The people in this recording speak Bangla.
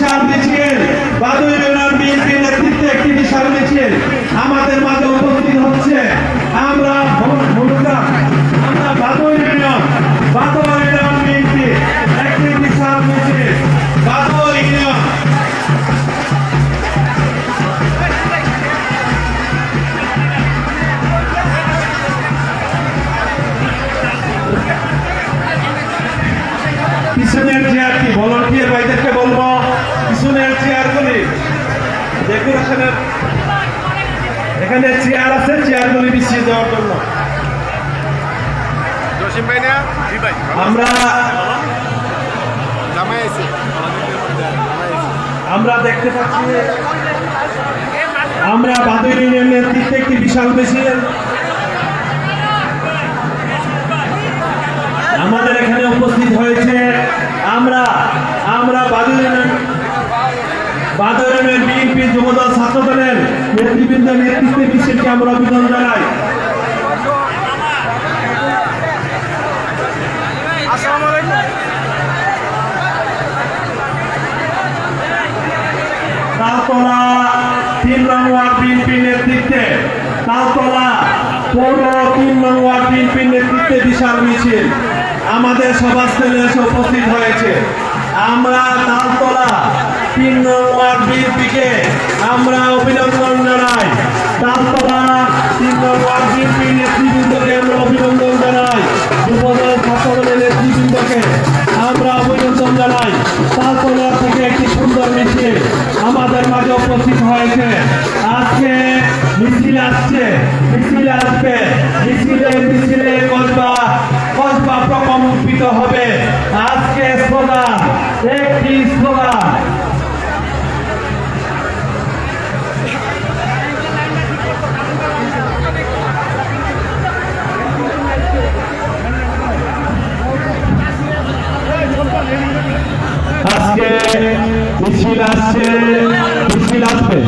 মিছিল বাদুই ইউনিয়ন বিএনপি নেতৃত্বে একটি বিশাল মিছিল আমাদের মাঝে উপস্থিত হচ্ছে আমরা ভূমিকা আমরা Badui union Badui union BNP, একটি বিশাল মিছিল বাদুই ইউনিয়ন। পিছনের চেয়ার এখানে চেয়ার আছে চেয়ারগুলি বিছিয়ে দেওয়ার জন্য। আমরা আমরা দেখতে পাচ্ছি আমরা বাদুর ইউনিয়ন নেতৃত্বে একটি বিশাল মিছিল আমাদের এখানে উপস্থিত হয়েছে আমরা আমরা বাদুর ইউনিয়ন বাদুর ইউনিয়ন বিএনপি যুবদল ছাত্রদলের নেতৃবৃন্দ নেতৃত্বে মিছিলকে আমরা অভিনন্দন জানাই তিন নং ওয়ার্ড বিশাল মিছিল। আমাদের সভাস্থলে এসে উপস্থিত হয়েছে। আমরা তালতলা তিন নং ওয়ার্ড বিএনপিকে আমরা অভিনন্দন তালতলা থেকে একটি সুন্দর মিছিল আমাদের মাঝে উপস্থিত হয়েছে। আজকে মিছিল আসছে। মিছিল আসবে। মিছিলে মিছিলে কসবা কসবা প্রকম্পিত হবে। আজকে স্লোগান, একটি স্লোগান আজকে মিছিল আসছে মিছিল আসবে।